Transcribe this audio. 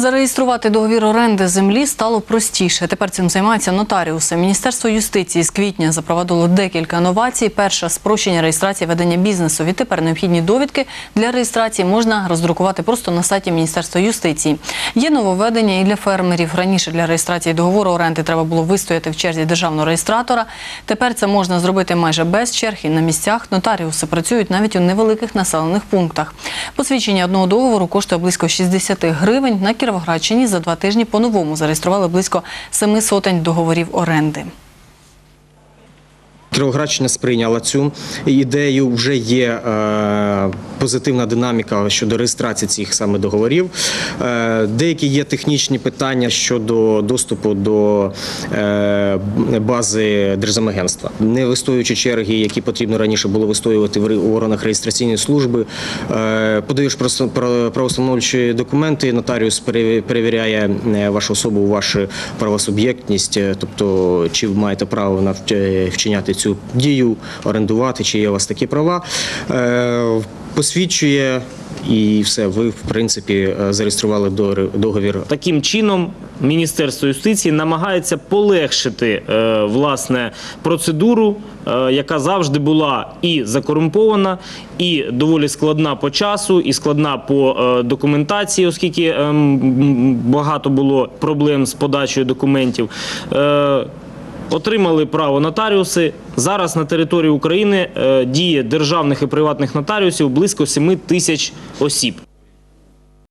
Зареєструвати договір оренди землі стало простіше. Тепер цим займаються нотаріуси. Міністерство юстиції з квітня запровадило декілька новацій. Перша спрощення реєстрації ведення бізнесу. Відтепер необхідні довідки для реєстрації можна роздрукувати просто на сайті Міністерства юстиції. Є нововведення і для фермерів. Раніше для реєстрації договору оренди треба було вистояти в черзі державного реєстратора. Тепер це можна зробити майже без черг і на місцях. Нотаріуси працюють навіть у невеликих населених пунктах. Посвідчення одного договору коштує близько 60 гривень. На Кіровоградщині за два тижні по-новому зареєстрували близько семи сотень договорів оренди. Кіровоградщина сприйняла цю ідею. Вже є е, позитивна динаміка щодо реєстрації цих саме договорів. Е, деякі є технічні питання щодо доступу до е, бази Держзамагентства. Не вистоюючи черги, які потрібно раніше було вистоювати в органах реєстраційної служби. Е, подаєш правоустановчі документи. Нотаріус пере- перевіряє е, вашу особу, вашу правосуб'єктність, е, тобто чи ви маєте право вч- вчиняти цю дію, орендувати, чи є у вас такі права. Е, Посвідчує і все. Ви в принципі е, зареєстрували договір- Таким чином, Міністерство юстиції намагається полегшити е, власне процедуру, яка завжди була і закорумпована, і доволі складна по часу, і складна по документації, оскільки е, багато було проблем з подачею документів. Отримали право нотаріуси. Зараз на території України е, діє державних і приватних нотаріусів близько 7 тисяч осіб.